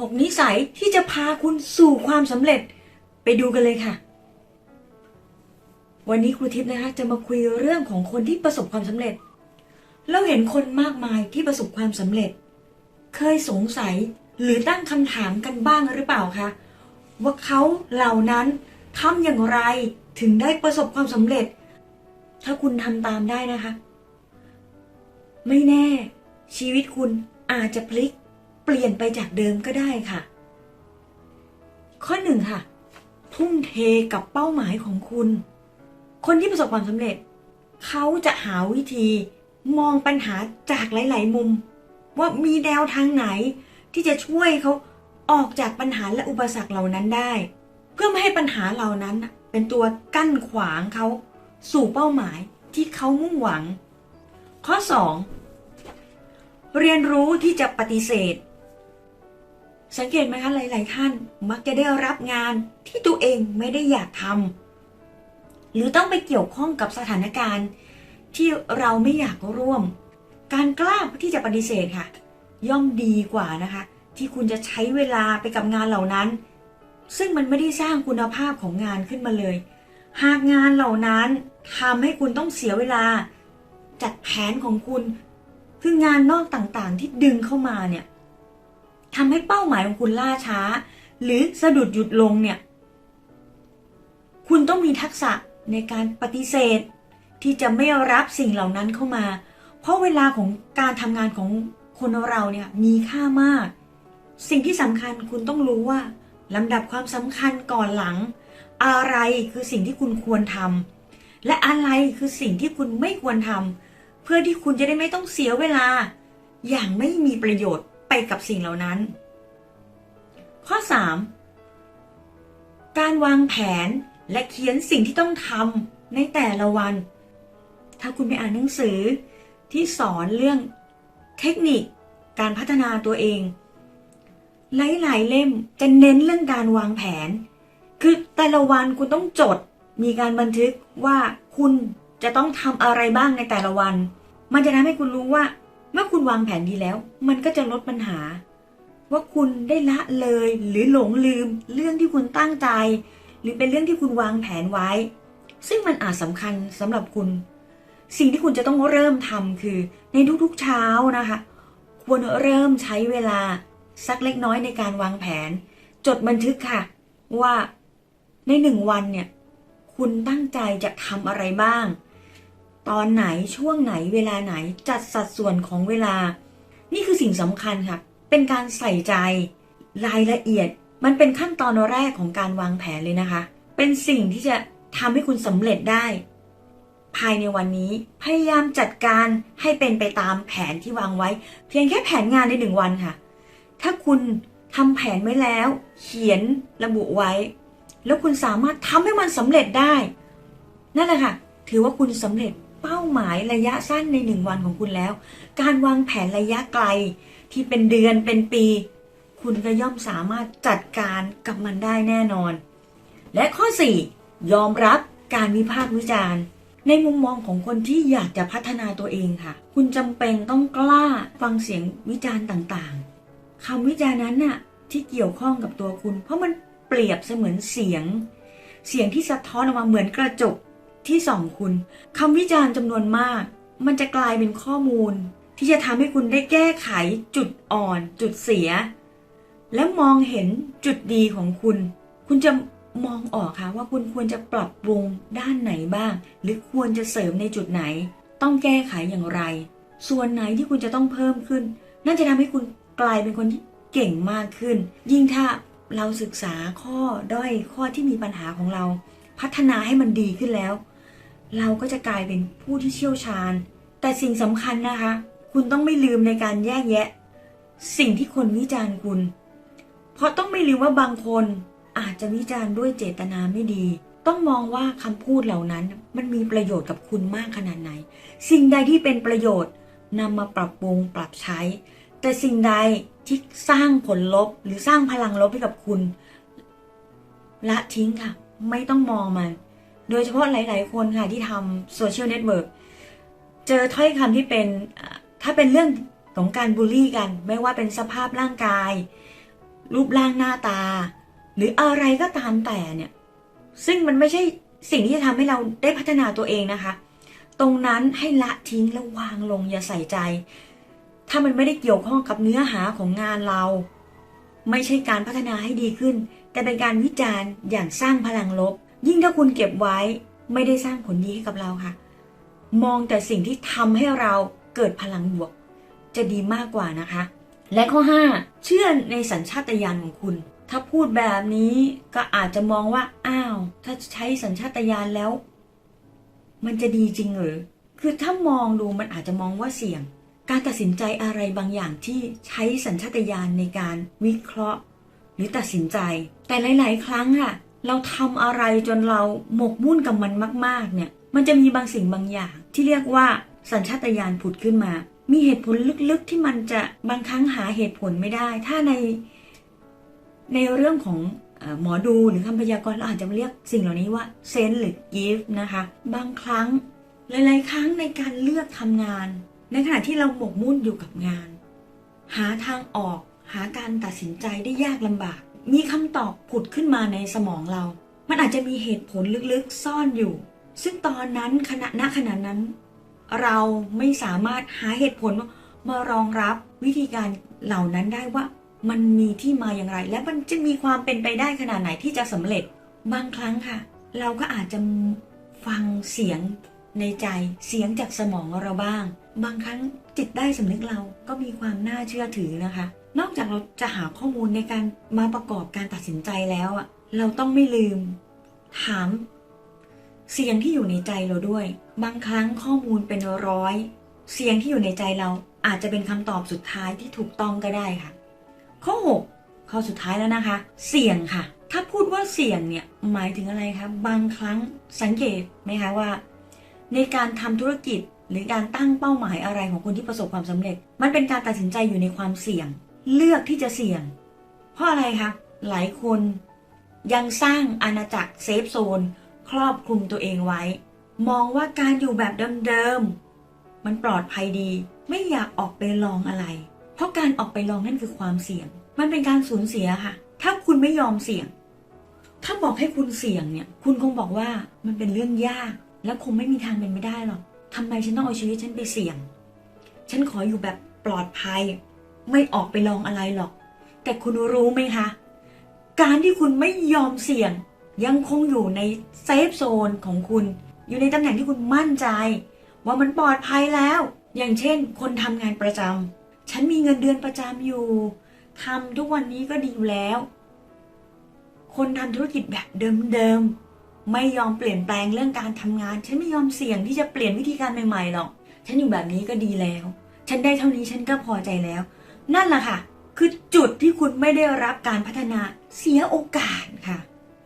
6 นิสัยที่จะพาคุณสู่ความสำเร็จ ไปดูกันเลยค่ะ วันนี้ครูทิพย์นะคะ จะมาคุยเรื่องของคนที่ประสบความสำเร็จ เราเห็นคนมากมายที่ประสบความสำเร็จ เคยสงสัยหรือตั้งคำถามกันบ้างหรือเปล่าคะว่าเขาเหล่านั้นทำอย่างไรถึงได้ประสบความสำเร็จ ถ้าคุณทำตามได้นะคะ ไม่แน่ ชีวิตคุณอาจจะพลิก ปลี่ยนไปจากเดิมก็ได้ค่ะ ข้อหนึ่งค่ะ ทุ่มเทกับเป้าหมายของคุณ คนที่ประสบความสำเร็จ เขาจะหาวิธีมองปัญหาจากหลาย ๆ มุม ว่ามีแนวทางไหน ที่จะช่วยเขาออกจากปัญหาและอุปสรรคเหล่านั้นได้ เพื่อไม่ให้ปัญหาเหล่านั้นเป็นตัวกั้นขวางเขาสู่เป้าหมายที่เขามุ่งหวัง ข้อ 2 เรียนรู้ที่จะปฏิเสธ สังเกตไหมคะหลาย ๆ ท่านมักจะได้รับงานที่ตัวเองไม่ได้อยากทำหรือต้องไปเกี่ยวข้องกับสถานการณ์ ที่เราไม่อยากร่วม การกล้าที่จะปฏิเสธค่ะ ย่อมดีกว่านะคะ ที่คุณจะใช้เวลาไปกับงานเหล่านั้น ซึ่งมันไม่ได้สร้างคุณภาพของงานขึ้นมาเลย หากงานเหล่านั้นทำให้คุณต้องเสียเวลาจัดแผนของคุณคืองานนอกต่างๆ ที่ดึงเข้ามาเนี่ย ทำให้เป้าหมายของคุณล่าช้า หรือสะดุดหยุดลงเนี่ย คุณต้องมีทักษะในการปฏิเสธ ที่จะไม่รับสิ่งเหล่านั้นเข้ามา เพราะเวลาของการทำงานของคนเราเนี่ยมีค่ามาก สิ่งที่สำคัญคุณต้องรู้ว่าลำดับความสำคัญก่อนหลัง อะไรคือสิ่งที่คุณควรทำและอะไรคือสิ่งที่คุณไม่ควรทำเพื่อที่คุณจะได้ไม่ต้องเสียเวลา อย่างไม่มีประโยชน์ ไปกับสิ่งเหล่านั้น ข้อ 3 การวางแผนและเขียนสิ่งที่ต้องทำในแต่ละวัน ถ้าคุณไปอ่านหนังสือที่สอนเรื่องเทคนิคการพัฒนาตัวเอง หลายๆเล่มจะเน้นเรื่องการวางแผน คือแต่ละวันคุณต้องจดมีการบันทึกว่าคุณจะต้องทำอะไรบ้างในแต่ละวัน มันจะทำให้คุณรู้ว่า เมื่อคุณวางแผนดีแล้ว มันก็จะลดปัญหา ว่าคุณได้ละเลยหรือหลงลืม เรื่องที่คุณตั้งใจ หรือเป็นเรื่องที่คุณวางแผนไว้ ซึ่งมันอาจสำคัญสำหรับคุณ สิ่งที่คุณจะต้องเริ่มทำคือ ในทุกๆเช้านะคะ ควรเริ่มใช้เวลาสักเล็กน้อยในการวางแผน จดบันทึกค่ะ ว่าในหนึ่งวันเนี่ย คุณตั้งใจจะทำอะไรบ้าง ตอนไหนช่วงไหนเวลาไหนจัดสัดส่วนของเวลา นี่คือสิ่งสำคัญค่ะ เป็นการใส่ใจรายละเอียด มันเป็นขั้นตอนแรกของการวางแผนเลยนะคะ เป็นสิ่งที่จะทำให้คุณสำเร็จได้ ภายในวันนี้พยายามจัดการให้เป็นไปตามแผนที่วางไว้ เพียงแค่แผนงานในหนึ่งวันค่ะ ถ้าคุณทำแผนไว้แล้ว เขียนระบุไว้ แล้วคุณสามารถทำให้มันสำเร็จได้ นั่นแหละค่ะ ถือว่าคุณสำเร็จ เป้าหมายระยะสั้นในหนึ่งวันของคุณแล้ว การวางแผนระยะไกลที่เป็นเดือนเป็นปี คุณก็ย่อมสามารถจัดการกับมันได้แน่นอน และข้อ 4 ยอมรับการวิพากษ์วิจารณ์ ในมุมมองของคนที่อยากจะพัฒนาตัวเองค่ะ คุณจำเป็นต้องกล้าฟังเสียงวิจารณ์ต่างๆคำวิจารณ์นั้นน่ะที่เกี่ยวข้องกับตัวคุณ เพราะมันเปรียบเสมือนเสียง เสียงที่สะท้อนออกมาเหมือนกระจก ที่สองคุณคำวิจารณ์จำนวนมาก มันจะกลายเป็นข้อมูล ที่จะทำให้คุณได้แก้ไขจุดอ่อน จุดเสีย และมองเห็นจุดดีของคุณ คุณจะมองออกค่ะว่าคุณควรจะปรับปรุงด้านไหนบ้าง หรือควรจะเสริมในจุดไหน ต้องแก้ไขอย่างไร ส่วนไหนที่คุณจะต้องเพิ่มขึ้นนั่นจะทำให้คุณกลายเป็นคนที่เก่งมากขึ้น ยิ่งถ้าเราศึกษาข้อด้อยข้อที่มีปัญหาของเรา พัฒนาให้มันดีขึ้นแล้ว เราก็จะกลายเป็นผู้ที่เชี่ยวชาญ แต่สิ่งสำคัญนะคะ คุณต้องไม่ลืมในการแยกแยะ สิ่งที่คนวิจารณ์คุณ เพราะต้องไม่ลืมว่าบางคนอาจจะวิจารณ์ด้วยเจตนาไม่ดี ต้องมองว่าคำพูดเหล่านั้น มันมีประโยชน์กับคุณมากขนาดไหน สิ่งใดที่เป็นประโยชน์นำมาปรับปรุงปรับใช้ แต่สิ่งใดที่สร้างผลลบหรือสร้างพลังลบให้กับคุณ ละทิ้งค่ะ ไม่ต้องมองมัน โดยเฉพาะหลาย ๆ คนค่ะที่ทำโซเชียลเน็ตเวิร์กเจอถ้อยคำที่เป็นถ้าเป็นเรื่องของการบูลลี่กัน ไม่ว่าเป็นสภาพร่างกาย รูปร่างหน้าตา หรืออะไรก็ตามแต่เนี่ย ซึ่งมันไม่ใช่สิ่งที่จะทำให้เราได้พัฒนาตัวเองนะคะ ตรงนั้นให้ละทิ้งและวางลงอย่าใส่ใจ ถ้ามันไม่ได้เกี่ยวข้องกับเนื้อหาของงานเรา ไม่ใช่การพัฒนาให้ดีขึ้น แต่เป็นการวิจารณ์อย่างสร้างพลังลบ ยิ่งถ้าคุณเก็บไว้ไม่ได้สร้างผลดีให้กับเราค่ะ มองแต่สิ่งที่ทำให้เราเกิดพลังบวก จะดีมากกว่านะคะ และข้อ 5 เชื่อในสัญชาตญาณของคุณ ถ้าพูดแบบนี้ก็อาจจะมองว่าอ้าว ถ้าใช้สัญชาตญาณแล้ว มันจะดีจริงหรือคือถ้ามองดูมันอาจจะมองว่าเสี่ยง การตัดสินใจอะไรบางอย่างที่ใช้สัญชาตญาณในการวิเคราะห์ หรือตัดสินใจ แต่หลาย ๆ ครั้งอะ เราทำอะไรจนเราหมกมุ่นกับมันมาก ๆ เนี่ย มันจะมีบางสิ่งบางอย่าง ที่เรียกว่าสัญชาตญาณผุดขึ้นมา มีเหตุผลลึกๆ ที่มันจะบางครั้งหาเหตุผลไม่ได้ ถ้าในในเรื่องของอหมอดูหรือคำพยากรณ์เราอาจจะเรียกสิ่งเหล่านี้ว่าเซนหรือกิฟต์นะคะ บางครั้งหลายๆ ครั้งในการเลือกทำงาน ในขณะที่เราหมกมุ่นอยู่กับงาน หาทางออก หาการตัดสินใจได้ยากลำบาก มีคำตอบผุดขึ้นมาในสมองเรา มันอาจจะมีเหตุผลลึกๆซ่อนอยู่ ซึ่งตอนนั้นขณะณขณะนั้น เราไม่สามารถหาเหตุผลมารองรับวิธีการเหล่านั้นได้ว่า มันมีที่มาอย่างไร และมันจะมีความเป็นไปได้ขนาดไหนที่จะสำเร็จ บางครั้งค่ะ เราก็อาจจะฟังเสียงในใจเสียงจากสมองเราบ้าง บางครั้งจิตได้สำนึกเราก็มีความน่าเชื่อถือนะคะ นอกจากเราจะหาข้อมูลในการมาประกอบการตัดสินใจแล้วอะ เราต้องไม่ลืม ถาม เสียงที่อยู่ในใจเราด้วย บางครั้งข้อมูลเป็นร้อย เสียงที่อยู่ในใจเราอาจจะเป็นคำตอบสุดท้ายที่ถูกต้องก็ได้ค่ะ ข้อ 6 ข้อสุดท้ายแล้วนะคะ เสียงค่ะ ถ้าพูดว่าเสียงเนี่ยหมายถึงอะไรคะบางครั้งสังเกตไหมคะว่า ในการทำธุรกิจหรือการตั้งเป้าหมายอะไรของคนที่ประสบความสำเร็จ มันเป็นการตัดสินใจอยู่ในความเสี่ยง เลือกที่จะเสี่ยง เพราะอะไรคะหลายคนยังสร้างอาณาจักรเซฟโซน ครอบคลุมตัวเองไว้ มองว่าการอยู่แบบเดิมๆมันปลอดภัยดี ไม่อยากออกไปลองอะไร เพราะการออกไปลองนั่นคือความเสี่ยง มันเป็นการสูญเสียค่ะ ถ้าคุณไม่ยอมเสี่ยง ถ้าบอกให้คุณเสี่ยงเนี่ย คุณคงบอกว่ามันเป็นเรื่องยาก และคงไม่มีทางเป็นไม่ได้หรอกทำไมฉันต้องเอาชีวิตฉันไปเสี่ยง ฉันขออยู่แบบปลอดภัย ไม่ออกไปลองอะไรหรอก แต่คุณรู้ไหมคะ การที่คุณไม่ยอมเสี่ยง ยังคงอยู่ในเซฟโซนของคุณ อยู่ในตำแหน่งที่คุณมั่นใจ ว่ามันปลอดภัยแล้ว อย่างเช่น คนทำงานประจำฉันมีเงินเดือนประจำอยู่ทำทุกวันนี้ก็ดีอยู่แล้ว คนทำธุรกิจแบบเดิมๆ ไม่ยอมเปลี่ยนแปลงเรื่องการทำงาน ฉันไม่ยอมเสี่ยงที่จะเปลี่ยนวิธีการใหม่ๆหรอก ฉันอยู่แบบนี้ก็ดีแล้ว ฉันได้เท่านี้ฉันก็พอใจแล้ว นั่นแหละค่ะ คือจุดที่คุณไม่ได้รับการพัฒนาเสียโอกาสค่ะ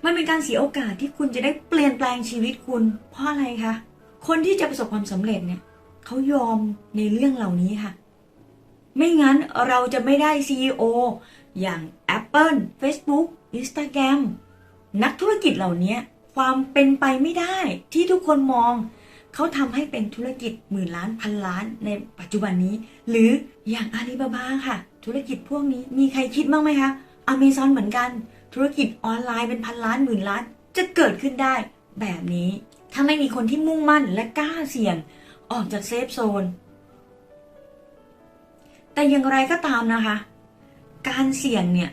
มันเป็นการเสียโอกาสที่คุณจะได้เปลี่ยนแปลงชีวิตคุณ เพราะอะไรคะ คนที่จะประสบความสำเร็จเนี่ยเขายอมในเรื่องเหล่านี้ค่ะ ไม่งั้นเราจะไม่ได้ CEO อย่าง Apple Facebook Instagram นักธุรกิจเหล่านี้ความเป็นไปไม่ได้ที่ทุกคนมอง เขาทำให้เป็นธุรกิจหมื่นล้านพันล้านในปัจจุบันนี้ หรืออย่างอาลีบาบาค่ะ ธุรกิจพวกนี้มีใครคิดบ้างไหมคะอเมซอนเหมือนกัน ธุรกิจออนไลน์เป็นพันล้านหมื่นล้าน จะเกิดขึ้นได้ แบบนี้ ถ้าไม่มีคนที่มุ่งมั่นและกล้าเสี่ยง ออกจากเซฟโซน แต่อย่างไรก็ตามนะคะ การเสี่ยงเนี่ย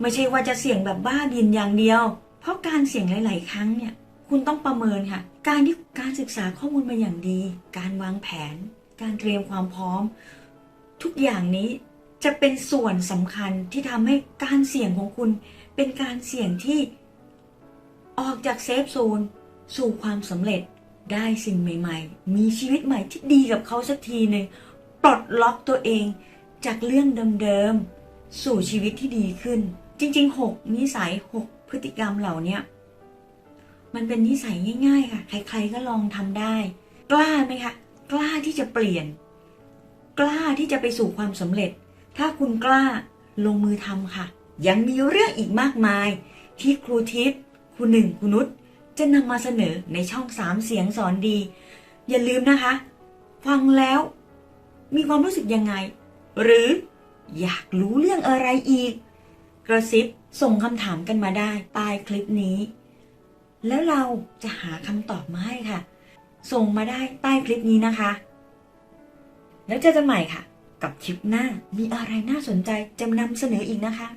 ไม่ใช่ว่าจะเสี่ยงแบบบ้าบินอย่างเดียว เพราะการเสี่ยงหลาย ๆ ครั้งเนี่ย คุณต้องประเมินค่ะ การที่การศึกษาข้อมูลมาอย่างดี การวางแผน การเตรียมความพร้อม ทุกอย่างนี้จะเป็นส่วนสำคัญที่ทำให้การเสี่ยงของคุณเป็นการเสี่ยงที่ออกจากเซฟโซนสู่ความสำเร็จได้สิ่งใหม่ ๆ มีชีวิตใหม่ที่ดีกับเขาสักทีหนึ่งปลดล็อกตัวเองจากเรื่องเดิมๆสู่ชีวิตที่ดีขึ้น จริง ๆ 6 นิสัย 6 พฤติกรรมเหล่านี้ มันเป็นนิสัยง่าย ๆ ค่ะ ใคร ๆ ก็ลองทำได้ กล้าไหมคะ กล้าที่จะเปลี่ยน กล้าที่จะไปสู่ความสำเร็จ ถ้าคุณกล้าลงมือทำค่ะ ยังมีเรื่องอีกมากมาย ที่ครูทิพย์ครูหนึ่งครูนุชจะนำมาเสนอในช่องสามเสียงสอนดี อย่าลืมนะคะ ฟังแล้ว มีความรู้สึกยังไง หรืออยากรู้เรื่องอะไรอีก กระซิบส่งคำถามกันมาได้ใต้คลิปนี้ แล้วเราจะหาคำตอบมาให้ค่ะ ส่งมาได้ใต้คลิปนี้นะคะ แล้วเจอกันใหม่ค่ะ กับคลิปหน้ามีอะไรน่าสนใจจะนำเสนออีกนะคะ